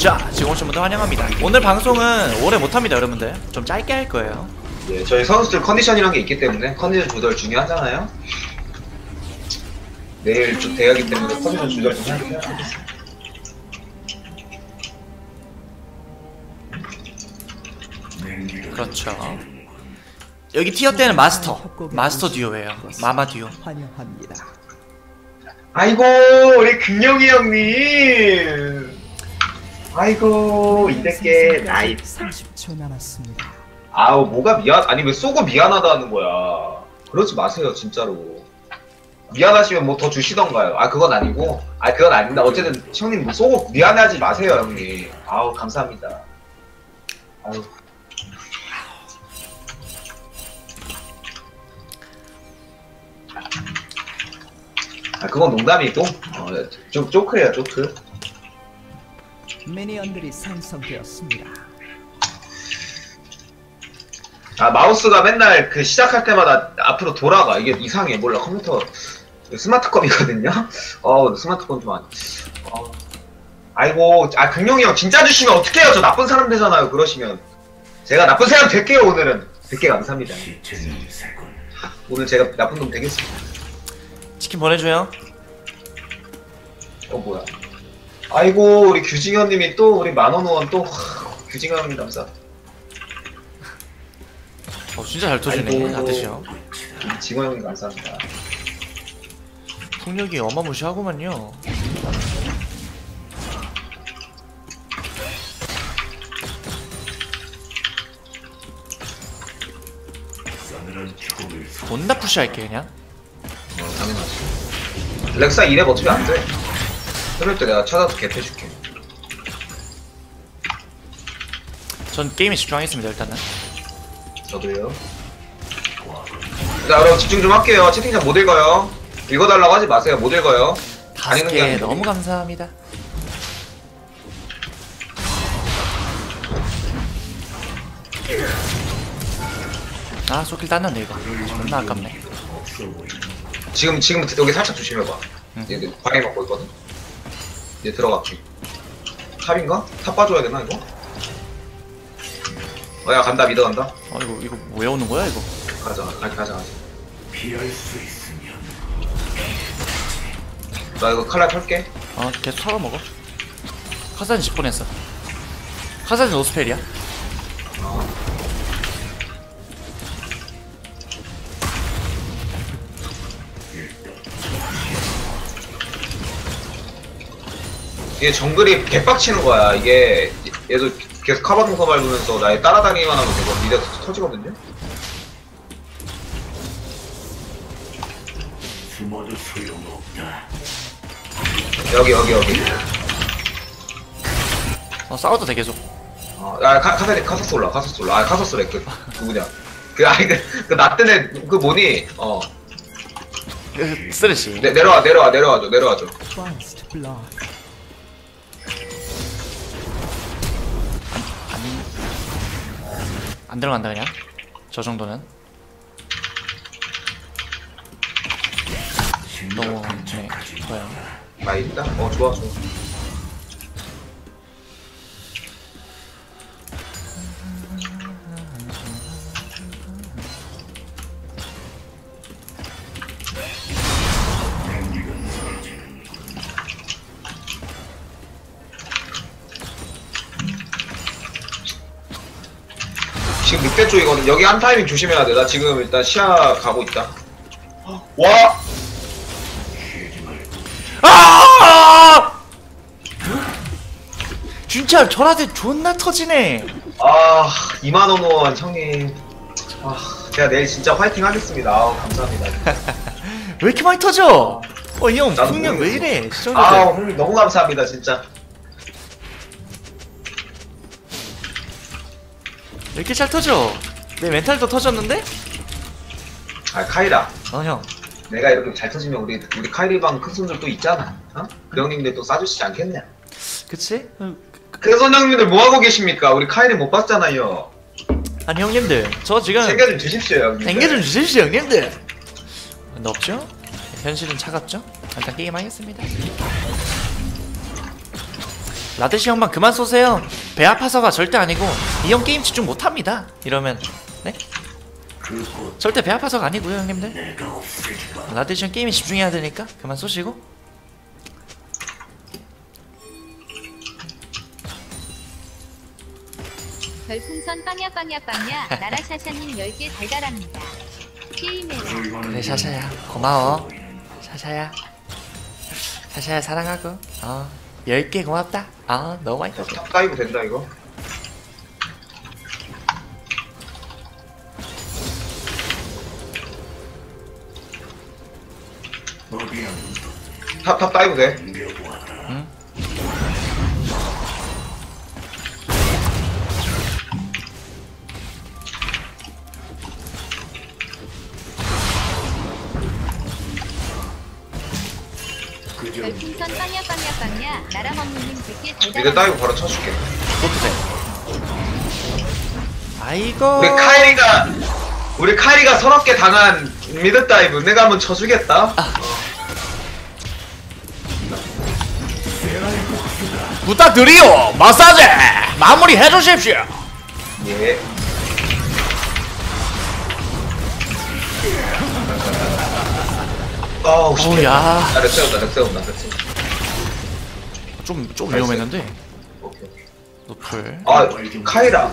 자 지금 오신 분들 환영합니다 오늘 방송은 오래 못합니다 여러분들 좀 짧게 할 거예요 예, 저희 선수들 컨디션이란 게 있기 때문에 컨디션 조절 중요하잖아요. 내일 좀 대회하기 때문에 컨디션 조절 좀 할게요. 그렇죠 여기 티어 때는 마스터 마스터 듀오예요 마마 듀오 환영합니다. 아이고 우리 금영이 형님. 아이고 이때께 나이. 30초 남았습니다. 아우 뭐가 미안 아니 왜 쏘고 미안하다는 거야. 그러지 마세요 진짜로. 미안하시면 뭐 더 주시던가요. 아 그건 아니고. 아 그건 아닙니다. 어쨌든 형님 뭐 쏘고 미안하지 마세요 형님. 아우 감사합니다. 아유. 아 그건 농담이고 어, 좀 조크예요 조크. 미니언들이 생성되었습니다. 아 마우스가 맨날 그 시작할 때마다 앞으로 돌아가. 이게 이상해. 몰라. 컴퓨터 스마트컴이거든요? 어 스마트컴 좀 안. 어. 아이고 아 금용이 형 진짜 주시면 어떡해요? 저 나쁜 사람 되잖아요 그러시면. 제가 나쁜 사람 될게요 오늘은. 100개 감사합니다. 오늘 제가 나쁜 놈 되겠습니다. 치킨 보내줘요. 어 뭐야 아이고 우리 규징현님이 또 우리 만원 후원 또 규징현님 감사 어 진짜 잘 터지네 아이고. 아드시요 징호 형님 감사합니다 폭력이 어마무시하구만요 존나 푸시할게 그냥 어, 당연하지. 렉사 이랩 어차피 안 돼. 그럴 때 내가 찾아서 갭해줄게. 전 게임에 집중하겠습니다 일단은 저도요. 자, 여러분 집중 좀 할게요. 채팅창 못 읽어요. 읽어달라고 하지 마세요. 못 읽어요. 다섯 읽는 게 개 아니고. 너무 감사합니다 아 소킬 땄는데 이거 존나 아깝네 지금, 지금 여기 살짝 조심해봐. 응. 얘 방해 받고 있거든. 얘 들어갈게. 탑인가? 탑 빠줘야 되나, 이거? 어, 야, 간다, 미드 간다. 어 이거 이거 왜 오는 거야 이거 가자, 아니, 가자, 가자. 나 이거 칼날 털게. 어 계속 털어먹어 카사딘 10분 했어 카사딘 노스펠이야 이게 정글이 개빡치는 거야. 이게 얘도 계속 카바 동서 밟으면서 나에 따라다니기만 하면 되거 미드 터지거든요. 숨어도 소용없다. 여기 여기 여기. 어 싸워도 돼 계속 어, 아 카, 카사리 카사스 올라 카사스 올라. 아 카사스래 그 누구냐? 그 아니 그나 때문에 그 뭐니? 어 으, 쓰레쉬 내, 내려와 내려와 내려와줘 내려와줘. 안 들어간다 그냥 저 정도는 너무 네 좋아요 나 있다. 어 좋아 좋아. 지금 늑대 쪽이거든. 여기 한 타이밍 조심해야 돼. 나 지금 일단 시야 가고 있다. 와! 아! 진짜 전화대 존나 터지네 아, 2만원 원 형님. 아, 제가 내일 진짜 화이팅 하겠습니다. 아우, 감사합니다. 왜 이렇게 많이 터져? 어 이 형 나도 풍력 왜 모르겠어. 이래 시청자들 아우, 형님 너무 감사합니다, 진짜. 이렇게 잘 터져? 내 멘탈도 터졌는데? 아, 카이라. 어 형 내가 이렇게 잘 터지면 우리, 우리 카이리방 큰 손들 또 있잖아. 어? 그 형님들 또 싸주시지 않겠냐? 그치? 어, 큰손 형님들 뭐하고 계십니까? 우리 카이리 못 봤잖아요. 아니 형님들 저 지금 챙겨 좀 주십시오, 형님. 댕겨 좀 주십시오 형님들 근데 없죠? 현실은 차갑죠? 일단 게임 하겠습니다 라데시 형만 그만 쏘세요 배 아파서가 절대 아니고 이 형 게임 집중 못합니다. 이러면 네? 절대 배 아파서가 아니고요 형님들. 형 게임에 집중해야 되니까 그만 쏘시고. 별풍선 빵야 빵야 빵야 나라샤샤님 10개 달달합니다. 게임해라. 그래 샤샤야. 고마워. 샤샤야. 샤샤야 사랑하고. 어 10개 고맙다. 어 너무 많이 떴어. 탑 다이브 된다 이거. 어디야? 탑탑 다이브 돼 별풍선 빵야 빵야 빵야. 나라먹느님 100개 미드 달달합니다. 다이브 바로 쳐줄게. 그것도 돼. 아이고 우리 카이리가 우리 카이리가 서럽게 당한 미드 다이브 내가 한번 쳐주겠다? 부탁드리오 마사지! 마무리 해주십시오. 예 어우 씨. 어우 야. 나 렉 세운다 렉 세운다. 렉 세운다 좀 좀 위험했는데? 오케이 오케이. 노플 아 카이라.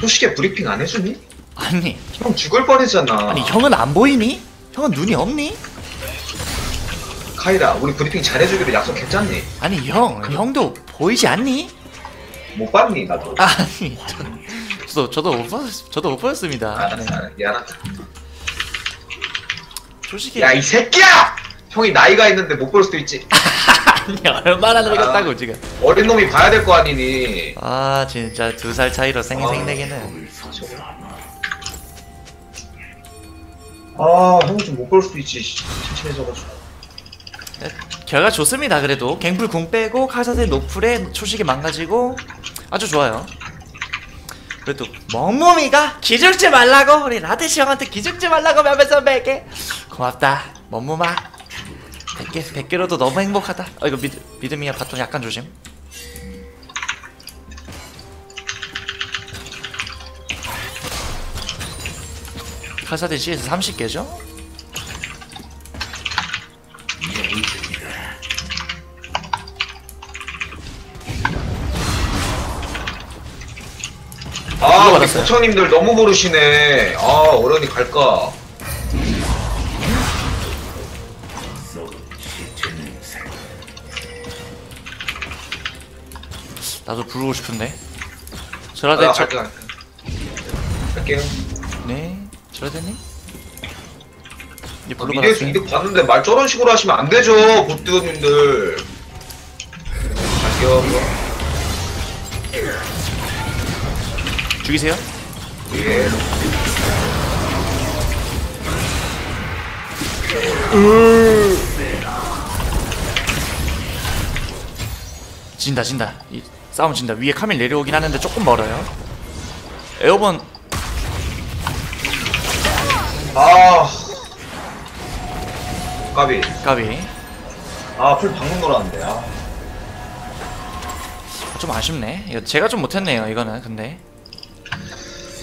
소식에 브리핑 안 해주니? 아니. 형 죽을 뻔했잖아. 아니 형은 안 보이니? 형은 눈이 없니? 카이라 우리 브리핑 잘해주기로 약속했잖니? 아니 형. 형도 보이지 않니? 못 봤니 나도? 아니 저, 저도 저도 못 보였 저도 못 보였습니다. 네. 알았어 알았어 미안하다 솔직히 야 이 새끼야! 형이 나이가 있는데 못 볼 수도 있지. 아니 얼마나 늙었다고 지금. 어린 놈이 봐야 될 거 아니니. 아 진짜 두 살 차이로 생생내기는. 아 형이 좀 못 볼 수도 있지 씨. 침침해져가지고. 결과 좋습니다 그래도. 갱플 궁 빼고 카사데 노플에 초식이 망가지고 아주 좋아요 그래도 멍멍이가 기죽지 말라고 우리 라데시 형한테 기죽지 말라고 몇몇 선배에게. 고맙다 멍멍아. 100개, 100개로도 너무 행복하다. 어 이거 미드, 미드미야 바톤 약간 조심. 카사데 CS 30개죠? 아 우리 받았어요. 부처님들 너무 모르시네. 아 어련히 갈까? 나도 부르고 싶은데. 아, 저라데 저... 갈게 갈게 갈게요. 네 저라데님? 이제 아, 불러 받았어요? 이득 봤는데 말 저런 식으로 하시면 안 되죠 보트님들. 갈게요 죽이세요? 예 진다 진다. 이 싸움 진다. 위에 카밀 내려오긴 하는데 조금 멀어요. 에어본. 아. 까비. 까비. 아풀 방금 놀았는데 아. 좀 아쉽네. 이거 제가 좀 못했네요 이거는. 근데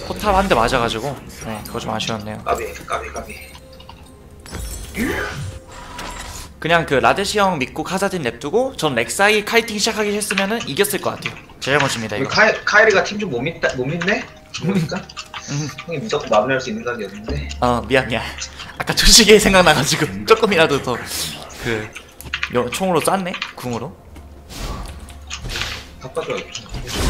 포탑 한 대 맞아가지고 네 그거 좀 아쉬웠네요. 까비 까비 까비. 그냥 그 라데시 형 믿고 카사딘 냅두고 전 렉사이 카이팅 시작하기 했으면은 이겼을 것 같아요. 제 잘못입니다 이거. 카이, 카이리가 팀 좀 못 믿다 못 믿네? 모르니까? 음. 형이 무조건 마무리할 수 있는 각이었는데. 어 미안 미안. 아까 초시계 생각나가지고 조금이라도 더그 총으로 쐈네? 궁으로? 바꿔줘야겠다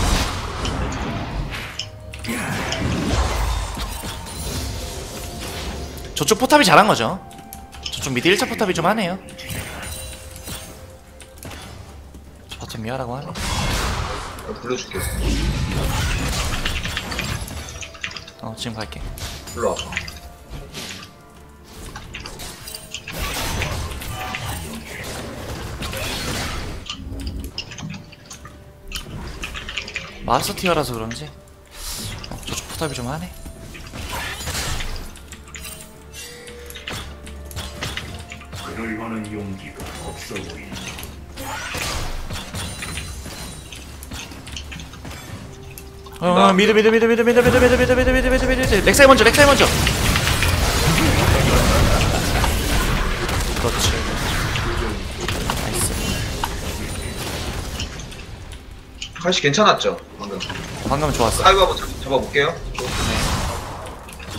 저쪽 포탑이 잘한 거죠. 저쪽 미드 1차 포탑이 좀 하네요. 저 버튼 미하라고 하네. 어, 불러줄게. 어 지금 갈게. 불러와 마스터 티어라서 그런지 포탑이 좀 하네 그럴 만한 용기가 없어 보인다. 어 미드 미드 미드 미드 미드 미드 미드 미드 미드 미드 미드 미드 렉사이 먼저 렉사이 먼저 그렇지 나이스 카시 괜찮았죠 방금 방금 좋았어 사이버 한번 잡- 잡아볼게요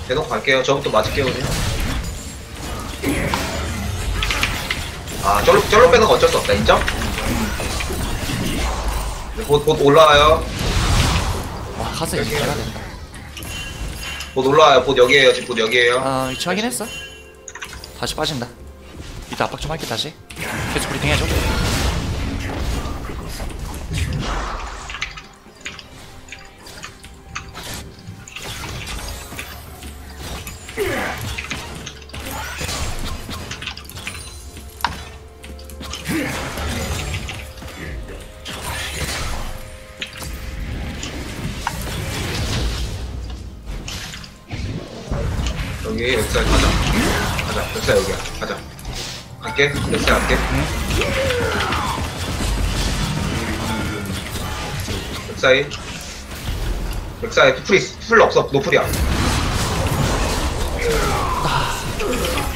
대놓고 갈게요. 저부터 맞을게요 그냥 아 쩔로 쩔로 빼는 거 어쩔 수 없다. 인정? 네, 곧, 곧 올라와요. 와 카스 이제 해야 된다. 곧 올라와요. 곧 여기에요. 지금 곧 여기에요. 아 위치 확인했어? 다시 빠진다. 이따 압박 좀 할게 다시. 계속 브리핑 해줘 여기 엑셀 가자 가자 엑셀 여기야. 가자. 갈게. 엑셀 갈게. 엑사이 엑사이 풀이 풀 없어. 노풀이야.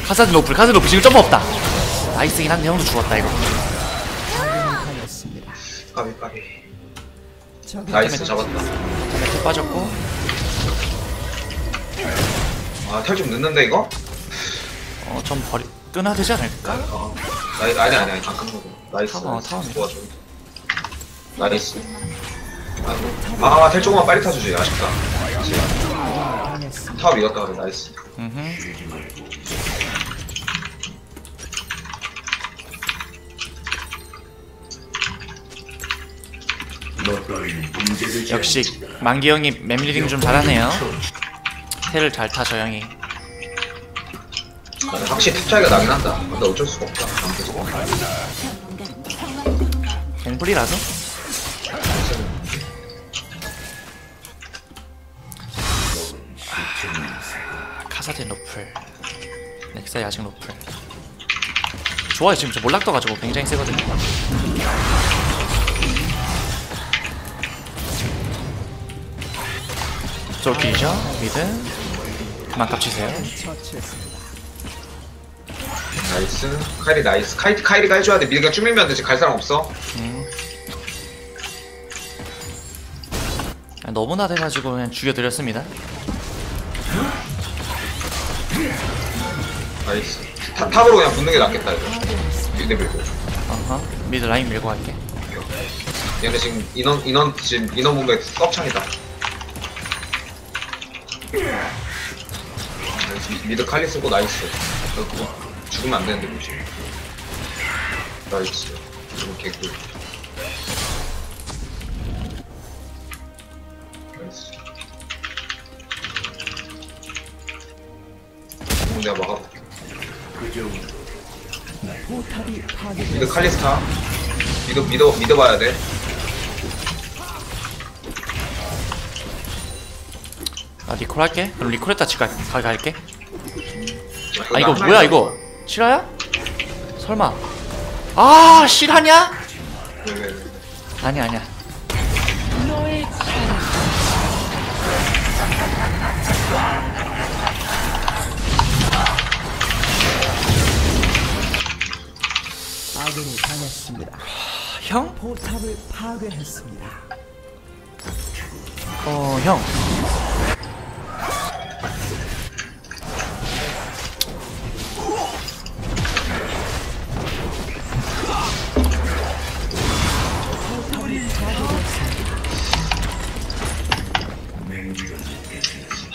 카사드 노플 카사드 노플. 지금 점프 없다 나이스긴 한데 형도 죽었다 이거. 까비 까비 나이스 잡았다 이렇게 빠졌고 아탈 좀 늦는데 이거? 어좀 버리 끊어야 되지 않을까? 어 나이 아니 아니 아니 안 끊고 나이스 타워, 타워. 좋아 좋아 나이스 아탈 조금만 빨리 타주지 아쉽다. 당했습니다. 타워 이겼다 그래 나이스 음흠. 너 따위는 문제되지 역시. 만기 형이 맵리딩 좀 잘하네요. 텔을 잘타 저 형이. 확실히 탑 차이가 나긴 한다. 근데 어쩔 수가 없다. 아무튼 갱플이라서? 카사딘 노플. 넥사이 아직 노플. 좋아요. 지금 저 몰락 떠가지고 굉장히 세거든요 쫄기죠? 미드? 그만 깝치세요. 나이스. 카이리 나이스. 카이, 카이리가 해줘야 돼. 미드가 쭉 밀면 되지. 갈 사람 없어. 음. 아, 너무나 돼가지고 그냥 죽여드렸습니다. 나이스. 타, 탑으로 그냥 붙는 게 낫겠다 이거. 미드 밀고. 어허. 미드 라인 밀고 갈게. 얘네 지금 인원 인원 지금 인원 분배 썩창이다 나이스, 미- 미드 칼리 쓰고 나이스. 어, 그거 죽으면 안 되는데 뭐지? 나이스. 이거 개꿀. 나이스. 이거 내가 막아볼게. 미드. 칼리스타. 미드 미드 미드 봐야 돼. 나 리콜 할게? 그럼 리콜 했다 집 갈, 가, 갈게 아나 이거 뭐야. 이거 실화야? 설마 아 실화냐? 아니 아니야 아군이 당했습니다. 형? 포탑을 파괴했습니다. 어 형.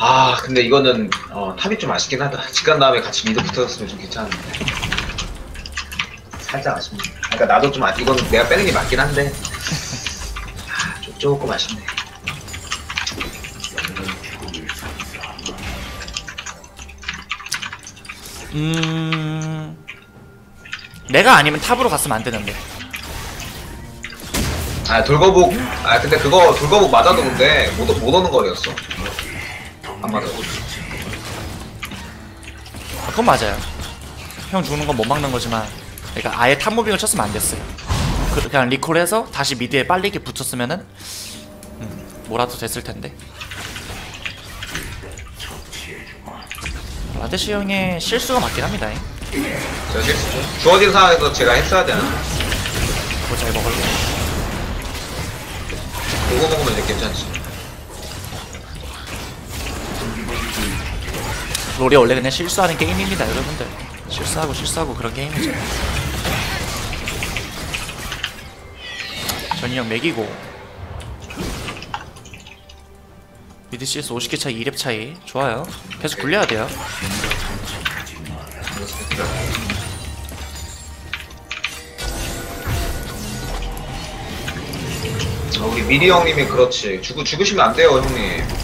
아 근데 이거는 어, 탑이 좀 아쉽긴 하다. 직간 다음에 같이 미드 붙어졌으면 좀 괜찮은데. 살짝 아쉽네. 그러니까 나도 좀 아, 이거는 내가 빼는 게 맞긴 한데. 아, 좀, 조금 아쉽네. 음. 내가 아니면 탑으로 갔으면 안 되는데. 아 돌거북. 아 근데 그거 돌거북 맞아도 근데 못, 못 오는 거리였어 안 맞아도 아, 그건 맞아요. 형 죽는 건 못 막는 거지만, 그러니까 아예 탑 무빙을 쳤으면 안 됐어요. 그, 그냥 리콜해서 다시 미드에 빨리 이렇게 붙었으면은, 음, 뭐라도 됐을 텐데. 라데시 형의 실수가 맞긴 합니다. 잉. 제가 실수죠. 주어진 상황에서 제가 했어야 되는데. 그거 잘 먹을래. 그거 먹으면 이제 괜찮지. 롤이 원래 그냥 실수하는 게임입니다, 여러분들. 실수하고 실수하고 그런 게임이죠. 전이형 맥이고 미드 CS 50개 차이 2렙 차이 좋아요. 계속 굴려야 돼요. 아, 우리 미리 형님이 그렇지. 죽, 죽으시면 안 돼요, 형님.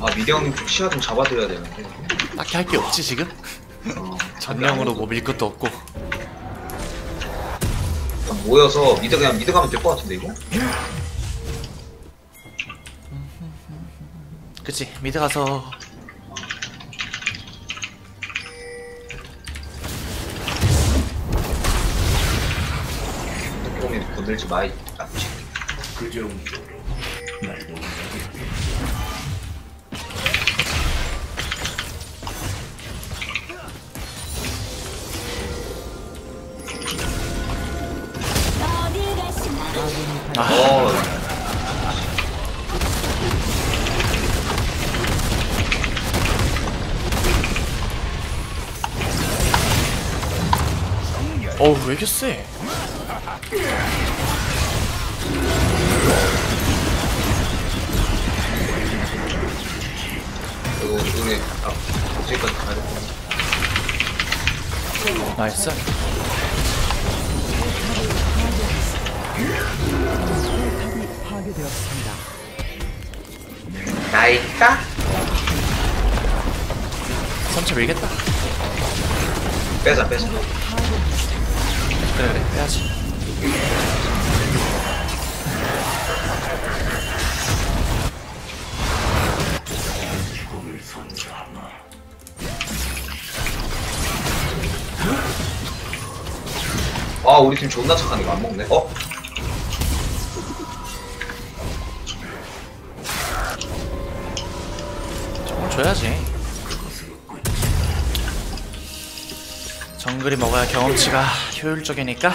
아, 형님 좀 시야 좀 잡아드려야 되는데. 딱히 할 게 없지 지금. 어, 전령으로 뭐 밀 것도 없고. 다 모여서 미드 그냥 미드 가면 될 것 같은데, 이거? 그치 미드 가서 건들지 마이. 아, 씨. 그 정도로 날 놀라게 어, 어우 왜 이렇게 세? 이거 우리, 아, 것 같아. 나이스. 파괴되었습니다. 나이까? 선차 밀겠다. 빼자, 빼자. 그래 그래 빼야지. 아, 우리 팀 존나 착하네. 이거 안 먹네. 어? 조금 줘야지. 정글이 먹어야 경험치가 효율적이니까.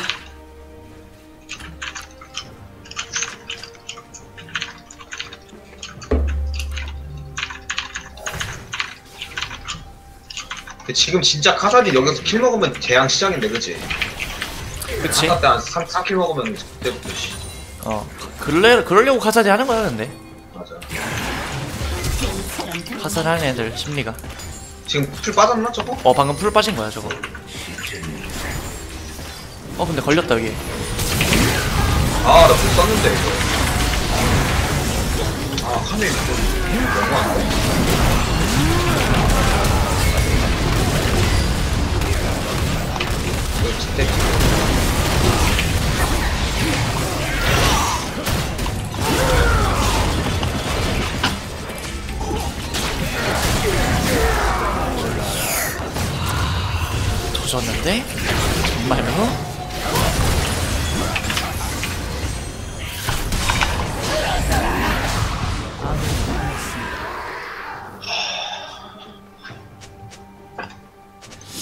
근데 지금 진짜 카사딘 여기서 킬 먹으면 재앙 시작인데, 그치? 그치? 아까 때한 3, 4킬 먹으면 그때부터 씨. 어 그래 그러려고 카사디 하는 거야 근데 맞아. 카사디 하는 애들 심리가. 지금 풀 빠졌나, 저거? 어 방금 풀 빠진 거야 저거. 어 근데 걸렸다 여기. 아, 나풀 썼는데, 이거. 아, 카메라 좀 너무한데. 이거 조졌는데? 정말로?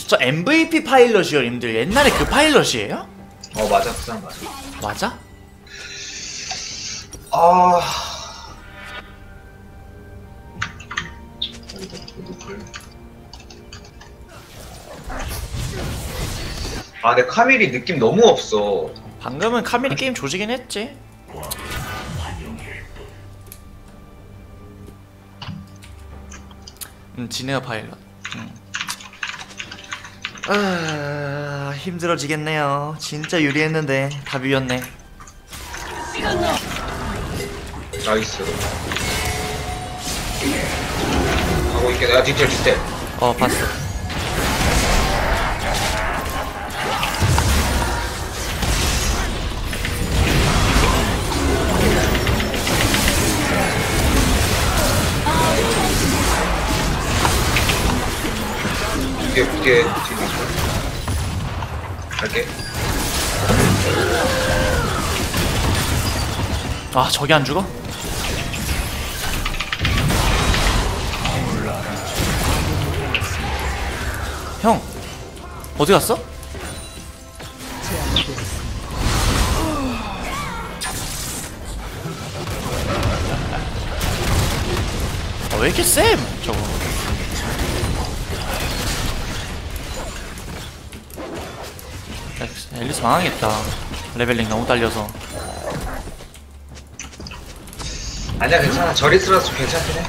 저 MVP 파일럿이요, 님들. 옛날에 그 파일럿이에요? 어, 맞아, 그 사람 맞아. 맞아? 아. 아, 근데 카밀이 느낌 너무 없어. 방금은 카밀이 게임 조지긴 했지. 음, 지네어 파일럿. 음. 아, 힘들어지겠네요. 진짜 유리했는데 다 비웠네. 나이스. 하고 있게 내가 디테일 디테일. 어, 봤어. 뒤에 뒤에 있어. 갈게. 아 저기 안 죽어? 형 어디 갔어? 아, 왜 이렇게 쎄? 저거 망하겠다 레벨링 너무 딸려서 아니야 괜찮아. 저리스라서 괜찮긴 해.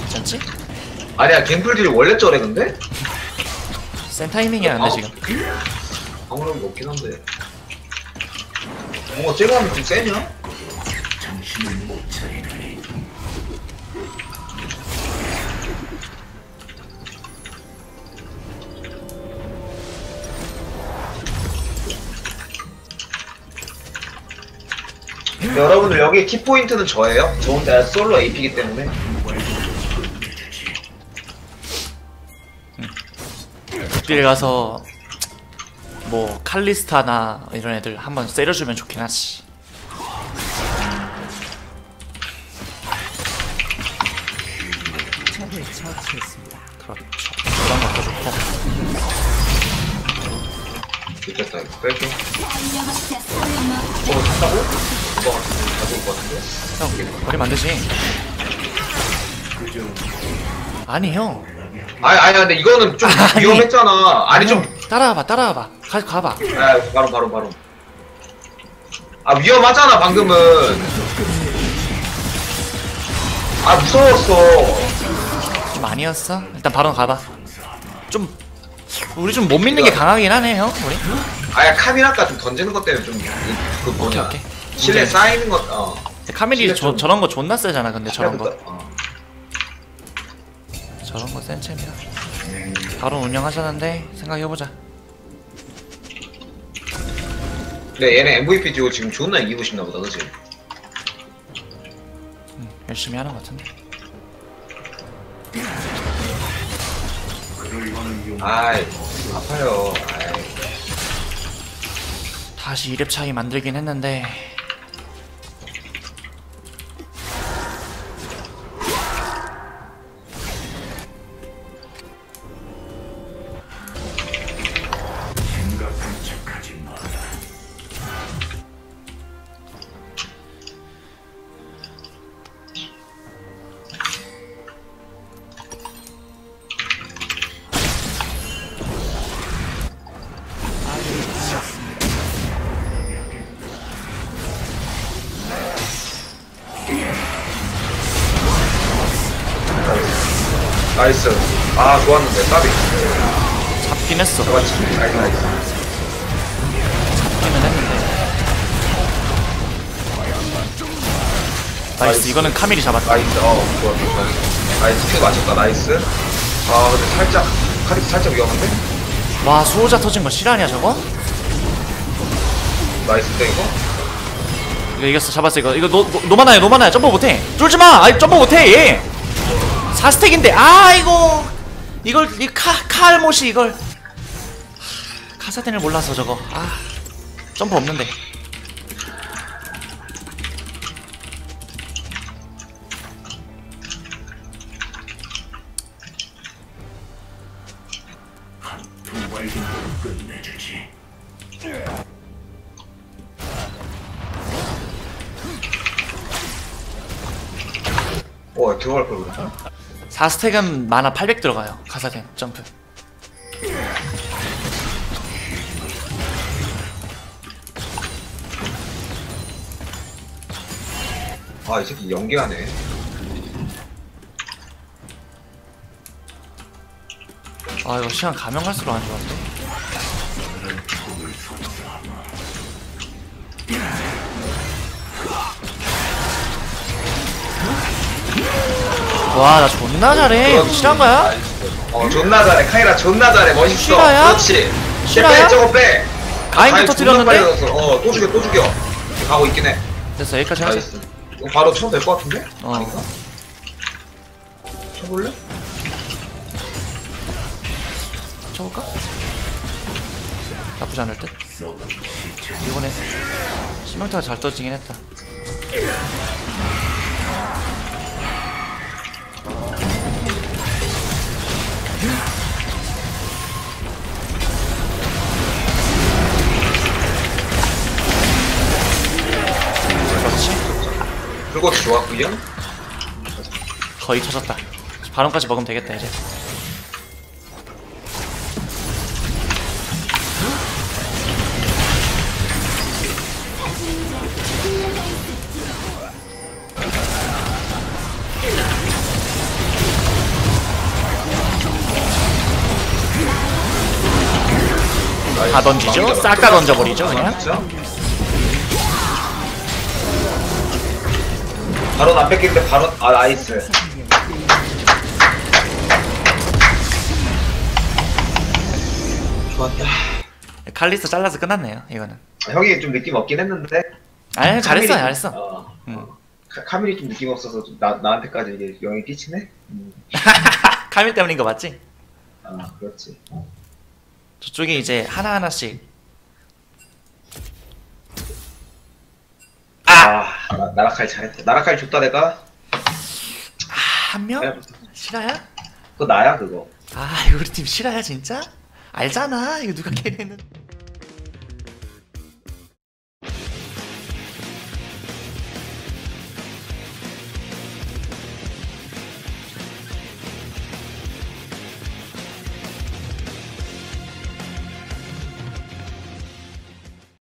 괜찮지? 아니야 갱플들이 원래 저래 근데? 센 타이밍이야 근데 지금 아무런 게 없긴 한데. 뭔가 쟤가면 좀 세냐? 여러분들 여기 키포인트는 저예요. 저 혼자 솔로 AP이기 때문에. 길 가서 뭐 칼리스타나 이런 애들 한번 때려주면 좋긴 하지. 되지. 아니 형. 아니 아니 근데 이거는 좀 아니. 위험했잖아. 아니 좀 형, 따라와봐 따라와봐. 가 가봐. 아, 바로 바로 바로. 아 위험하잖아 방금은. 아 무서웠어. 좀 아니었어? 일단 바로 가봐. 좀 우리 좀 못 믿는 게 강하긴 하네 형. 우리. 아야 카미라까 좀 던지는 것 때문에 좀그 오케이 뭐냐 오케이. 실내 쌓이는 것. 어. 카밀이 실내 저, 좀- 저런 거 존나 세잖아 근데 저런 거. 어. 저런 거 센 챔이야. 바로 운영하자는데 생각해보자. 근데 얘네 MVP 지고 지금 존나 이기고 싶나 보다 그치? 열심히 하는 것 같은데. 아이 아파요. 아이. 다시 2렙 차이 만들긴 했는데 이거는 카밀이 잡았다. 나이스. 어 좋아 좋아. 나이스 피 맞췄다 나이스. 아 근데 살짝 카리 살짝 위험한데? 와 수호자 터진 거 실화냐 저거? 나이스인데 이거? 이거 이겼어 잡았어 이거 이거 노, 노, 노마나야 노마나야 점프 못해 쫄지마 아이 점프 못해 얘 4스택인데 아이고 이걸 이 카, 카알못이 이걸 하, 카사딘을 몰라서 저거 아 점프 없는데 4스택은 만화 800 들어가요. 카사딘 점프. 아 이 새끼 연기하네. 아 이거 시간 가면 갈수록 안 좋은데? 와나 존나 잘해 그렇지. 실한 거야? 나이스. 어 존나 잘해 카이라 존나 잘해 멋있어. 실화야? 그렇지. 실화야? 빼 저거 빼. 가인 터뜨렸는데? 존나 빨리 넣었어. 어, 또 죽여, 또 죽여. 가고 있긴 해. 됐어 여기까지 하자. 이거 바로 쳐도 될 것 같은데? 어. 아닌가? 쳐볼래? 쳐볼까? 나쁘지 않을 듯. 이번에 심형타가 잘 떠지긴 했다. 그렇지. 그거 좋았고요 거의 터졌다. 바론까지 먹으면 되겠다 이제. 다 던지죠? 싹 다 던져버리죠 그냥. 바로 안 뺏기는데 바로 아 나이스 좋았다 칼리스 잘라서 끝났네요 이거는. 아, 형이 좀 느낌 없긴 했는데 아니 잘했어 잘했어. 어, 음. 어. 카- 카밀이 좀 느낌 없어서 좀 나, 나한테까지 이게 영이 끼치네? 음. 카밀 때문인 거 맞지? 아 그렇지 저쪽에 이제 하나 하나씩. 아! 나, 나라칼 잘했다. 나라칼 줬다 내가? 한 명? 실화야? 그거 나야 그거. 아 이거 우리 팀 실화야 진짜? 알잖아. 이거 누가 캐리했는데